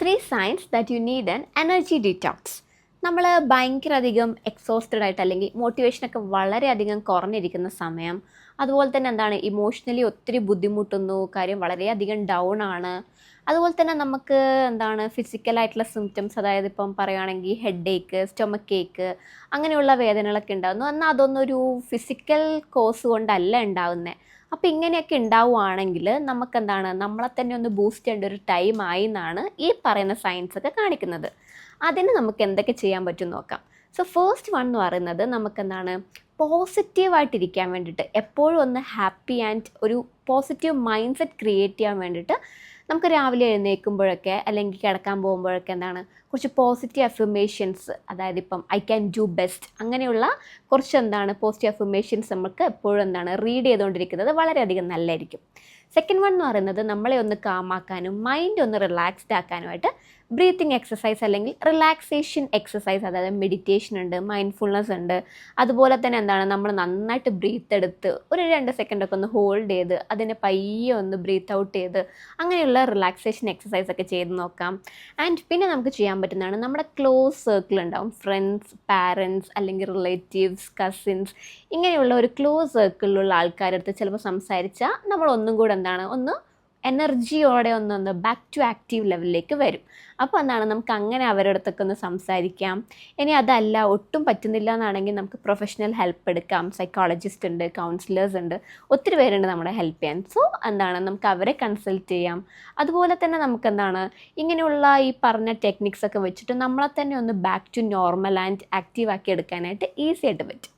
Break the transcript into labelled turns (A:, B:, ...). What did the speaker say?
A: Three science that you need an energy detox നമ്മൾ ഭയങ്കര അധികം എക്സോസ്റ്റഡ് ആയിട്ട് അല്ലെങ്കിൽ മോട്ടിവേഷനൊക്കെ വളരെയധികം കുറഞ്ഞിരിക്കുന്ന സമയം അതുപോലെ തന്നെ എന്താണ് ഇമോഷണലി ഒത്തിരി ബുദ്ധിമുട്ടുന്നു കാര്യം വളരെയധികം ഡൗൺ ആണ്. അതുപോലെ തന്നെ നമുക്ക് എന്താണ് ഫിസിക്കലായിട്ടുള്ള സിംറ്റംസ് അതായത് ഇപ്പം പറയുകയാണെങ്കിൽ ഹെഡ് ഏക്ക് സ്റ്റൊമക്ക് ഏക്ക് അങ്ങനെയുള്ള വേദനകളൊക്കെ ഉണ്ടാകുന്നു എന്നാൽ അതൊന്നൊരു ഫിസിക്കൽ കോസ് കൊണ്ടല്ല ഉണ്ടാവുന്നത് അപ്പോൾ ഇങ്ങനെയൊക്കെ ഉണ്ടാവുകയാണെങ്കിൽ നമുക്കെന്താണ് നമ്മളെ തന്നെ ഒന്ന് ബൂസ്റ്റ് ചെയ്യേണ്ട ഒരു ടൈം ആയി എന്നാണ് ഈ പറയുന്ന സയൻസ് ഒക്കെ കാണിക്കുന്നത്. അതിന് നമുക്ക് എന്തൊക്കെ ചെയ്യാൻ പറ്റും നോക്കാം. സോ ഫേസ്റ്റ് വൺ എന്ന് പറയുന്നത് നമുക്കെന്താണ് പോസിറ്റീവായിട്ടിരിക്കാൻ വേണ്ടിയിട്ട് എപ്പോഴും ഒന്ന് ഹാപ്പി ആൻഡ് ഒരു പോസിറ്റീവ് മൈൻഡ് സെറ്റ് ക്രിയേറ്റ് ചെയ്യാൻ വേണ്ടിയിട്ട് നമുക്ക് രാവിലെ എഴുന്നേൽക്കുമ്പോഴൊക്കെ അല്ലെങ്കിൽ കിടക്കാൻ പോകുമ്പോഴൊക്കെ എന്താണ് കുറച്ച് പോസിറ്റീവ് അഫർമേഷൻസ് അതായത് ഇപ്പം ഐ ക്യാൻ ഡു ബെസ്റ്റ് അങ്ങനെയുള്ള കുറച്ച് എന്താണ് പോസിറ്റീവ് അഫർമേഷൻസ് നമുക്ക് എപ്പോഴും എന്താണ് റീഡ് ചെയ്തുകൊണ്ടിരിക്കുന്നത് വളരെയധികം നല്ലതായിരിക്കും. സെക്കൻഡ് വൺ എന്ന് പറയുന്നത് നമ്മളെ ഒന്ന് കാമാക്കാനും മൈൻഡ് ഒന്ന് റിലാക്സ്ഡ് ആക്കാനുമായിട്ട് ബ്രീത്തിങ് എക്സസൈസ് അല്ലെങ്കിൽ റിലാക്സേഷൻ എക്സസൈസ് അതായത് മെഡിറ്റേഷൻ ഉണ്ട് മൈൻഡ്ഫുൾനെസ് ഉണ്ട്. അതുപോലെ തന്നെ എന്താണ് നമ്മൾ നന്നായിട്ട് ബ്രീത്ത് എടുത്ത് ഒരു രണ്ട് സെക്കൻഡൊക്കെ ഒന്ന് ഹോൾഡ് ചെയ്ത് അതിനെ പയ്യെ ഒന്ന് ബ്രീത്ത് ഔട്ട് ചെയ്ത് അങ്ങനെയുള്ള റിലാക്സേഷൻ എക്സസൈസ് ഒക്കെ ചെയ്ത് നോക്കാം. ആൻഡ് പിന്നെ നമുക്ക് ചെയ്യാൻ പറ്റുന്നതാണ് നമ്മുടെ ക്ലോസ് സർക്കിൾ ഉണ്ടാവും. ഫ്രണ്ട്സ് പാരൻസ് അല്ലെങ്കിൽ റിലേറ്റീവ്സ് കസിൻസ് ഇങ്ങനെയുള്ള ഒരു ക്ലോസ് സർക്കിളിലുള്ള ആൾക്കാരുടെ അടുത്ത് ചിലപ്പോൾ സംസാരിച്ചാൽ നമ്മൾ ഒന്നും കൂടെ എന്താണ്? ഒന്ന് എനർജിയോടെ ഒന്നൊന്ന് ബാക്ക് ടു ആക്റ്റീവ് ലെവലിലേക്ക് വരും. അപ്പോൾ എന്താണ്? നമുക്ക് അങ്ങനെ അവരുടെ അടുത്തൊക്കെ ഒന്ന് സംസാരിക്കാം. ഇനി അതല്ല ഒട്ടും പറ്റുന്നില്ല എന്നാണെങ്കിൽ നമുക്ക് പ്രൊഫഷണൽ ഹെൽപ്പ് എടുക്കാം. സൈക്കോളജിസ്റ്റ് ഉണ്ട് കൗൺസിലേഴ്സ് ഉണ്ട് ഒത്തിരി പേരുണ്ട് നമ്മളെ ഹെൽപ്പ് ചെയ്യാൻ. സോ എന്താണ്? നമുക്ക് അവരെ കൺസൾട്ട് ചെയ്യാം. അതുപോലെ തന്നെ നമുക്ക് എന്താണ്? ഇങ്ങനെയുള്ള ഈ പറഞ്ഞ ടെക്നിക്സ് ഒക്കെ വെച്ചിട്ട് നമ്മളെ തന്നെ ഒന്ന് back to normal and active ആക്കി എടുക്കാനായിട്ട് ഈസി ആയിട്ട് പറ്റും.